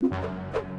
you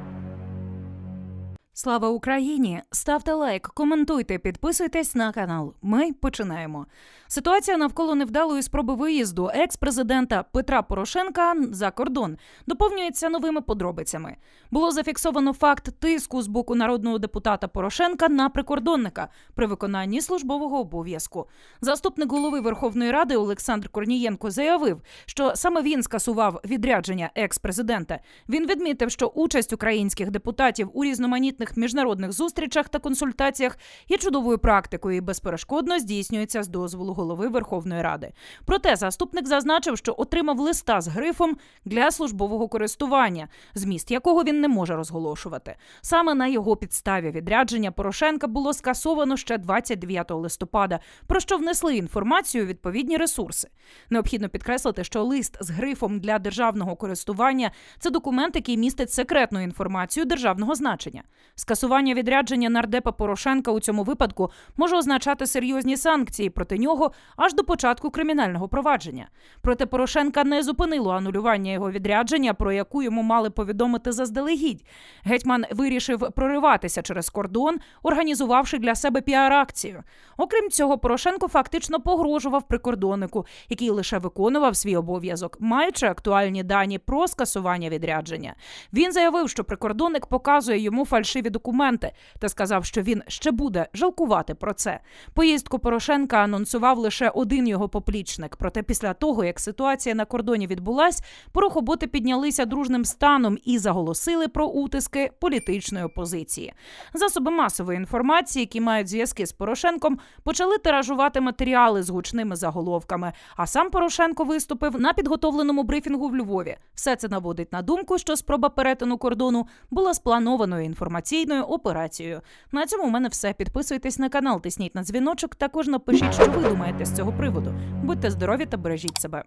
Слава Україні! Ставте лайк, коментуйте, підписуйтесь на канал. Ми починаємо. Ситуація навколо невдалої спроби виїзду екс-президента Петра Порошенка за кордон доповнюється новими подробицями. Було зафіксовано факт тиску з боку народного депутата Порошенка на прикордонника при виконанні службового обов'язку. Заступник голови Верховної Ради Олександр Корнієнко заявив, що саме він скасував відрядження екс-президента. Він відмітив, що участь українських депутатів у різноманітних міжнародних зустрічах та консультаціях є чудовою практикою і безперешкодно здійснюється з дозволу голови Верховної Ради. Проте заступник зазначив, що отримав листа з грифом для службового користування, зміст якого він не може розголошувати. Саме на його підставі відрядження Порошенка було скасовано ще 29 листопада, про що внесли інформацію відповідні ресурси. Необхідно підкреслити, що лист з грифом для державного користування це документ, який містить секретну інформацію державного значення. Скасування відрядження нардепа Порошенка у цьому випадку може означати серйозні санкції проти нього аж до початку кримінального провадження. Проте Порошенка не зупинило анулювання його відрядження, про яку йому мали повідомити заздалегідь. Гетьман вирішив прориватися через кордон, організувавши для себе піар-акцію. Окрім цього, Порошенко фактично погрожував прикордоннику, який лише виконував свій обов'язок, маючи актуальні дані про скасування відрядження. Він заявив, що прикордонник показує йому фальшиві документи та сказав, що він ще буде жалкувати про це. Поїздку Порошенка анонсував лише один його поплічник. Проте після того, як ситуація на кордоні відбулась, порохоботи піднялися дружним станом і заголосили про утиски політичної опозиції. Засоби масової інформації, які мають зв'язки з Порошенком, почали тиражувати матеріали з гучними заголовками. А сам Порошенко виступив на підготовленому брифінгу в Львові. Все це наводить на думку, що спроба перетину кордону була спланованою інформаційною операцією. На цьому у мене все. Підписуйтесь на канал, тисніть на дзвіночок. Також напишіть, що ви думаєте з цього приводу. Будьте здорові та бережіть себе.